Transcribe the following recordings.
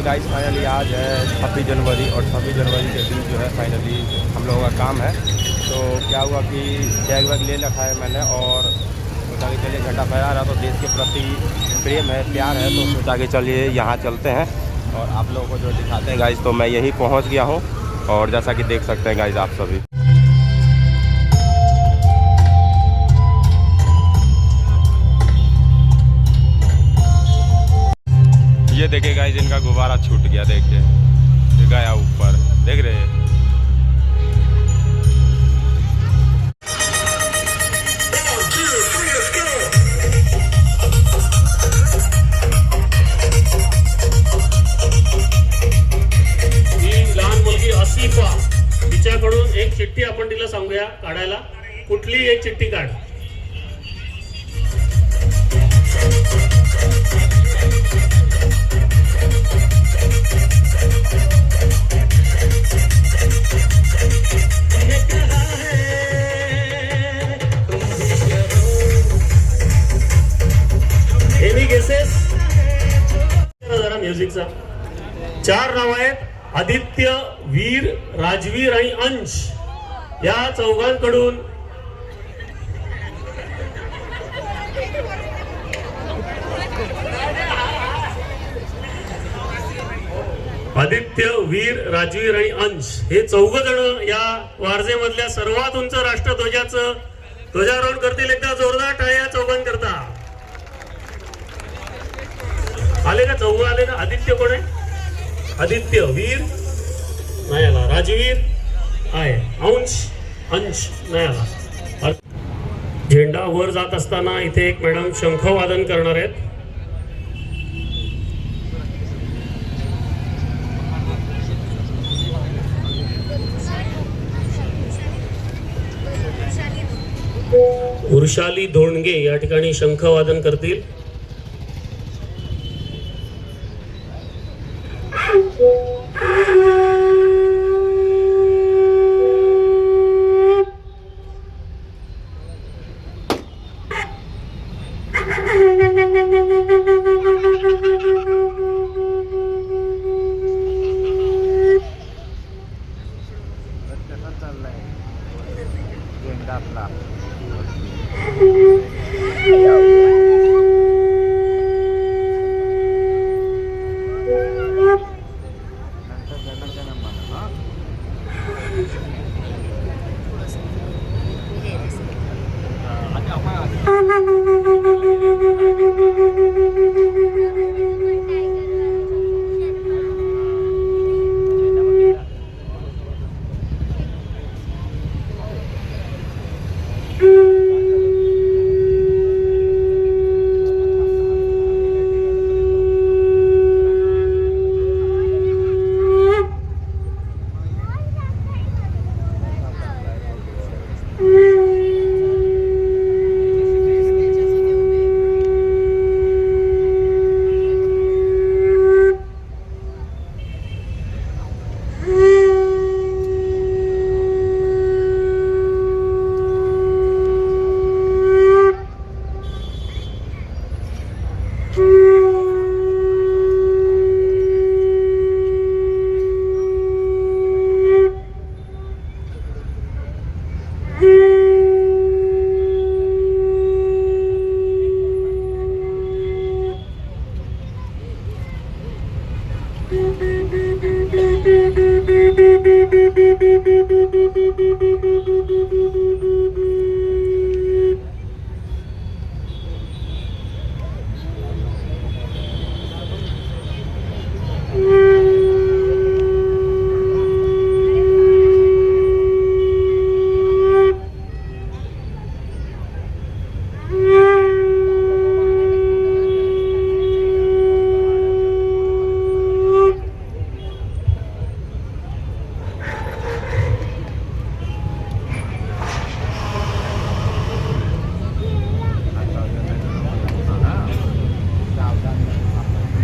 और guys finally आज है छब्बीस जनवरी और छब्बीस जनवरी के दिन जो है फाइनली हम लोगों का काम है। तो क्या हुआ कि बैग वैग ले रखा है मैंने और सोचा कि चलिए झंडा फहरा रहा तो देश के प्रति प्रेम है, प्यार है तो सोचा कि चलिए यहाँ चलते हैं। और आप लोगों को जो दिखाते हैं गाइस तो मैं यहीं पहुँच गया हूँ और जैसा कि देख सकते हैं गाइस आप सभी। ये देखिए गाइज इनका गुब्बारा छूट गया देखिए। ये गया ऊपर देख रहे हैं। तिच्याकडून एक चिठ्ठी आपण तिला सांगूया काढायला. कुठली एक चिठ्ठी काढ? म्युझिकचा चार नाव आहेत. आदित्य वीर राजवीर आणि अंश. या चौघांकडून आदित्य वीर राजवीर आणि अंश हे चौघ जण या वारजेमधल्या सर्वात उंच राष्ट्रध्वजाचं ध्वजारोहण करतील. एकदा जोरदार टायर आले का? चौघ आले का? आदित्य कोण आहे? आदित्य वीर नाही आला राजवीर आहे. अंश अंश नाही आला झेंडा वर जात असताना इथे एक मॅडम शंख वादन करणार आहेत. वृषाली धोंडगे या ठिकाणी शंख वादन करतील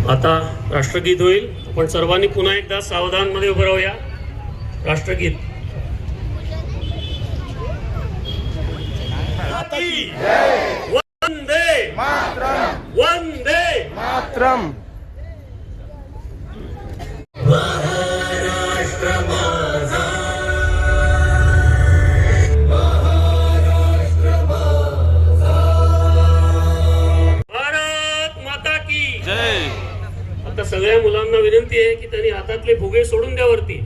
आता राष्ट्रगीत होईल. आपण सर्वांनी पुन्हा एकदा सावधानमध्ये उभं राहूया. राष्ट्रगीत. वंदे. वंदे. मातरम. आपले फुगे सोडून द्या वरती.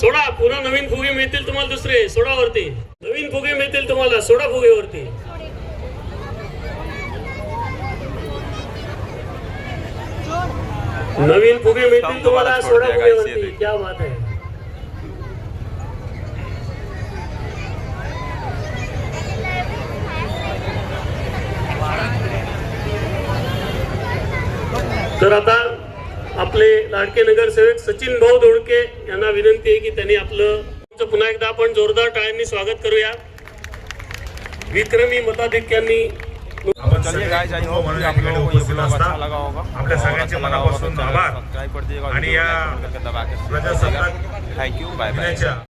सोडा पुन्हा नवीन फुगे मिळतील तुम्हाला दुसरे. सोडा वरती. नवीन फुगे मिळतील तुम्हाला. सोडा फुगे वरती. नवीन फुगे मिळतील तुम्हाला. सोडा फुगे वरती. क्या बात आहे. तर आता आपले लाडके नगरसेवक सचिन भाऊ दोडके यांना विनंती आहे की त्यांनी आपलं पुन्हा एकदा आपण जोरदार टाळ्यांनी स्वागत करूया. विक्रमी मताधिक्यांनी आपल्या सगळ्यांचे मनापासून आभार. सब्सक्राइब कर दीजिएगा आणि या लाइक कमेंट करके दबा के प्रजासत्ताक थैंक यू बाय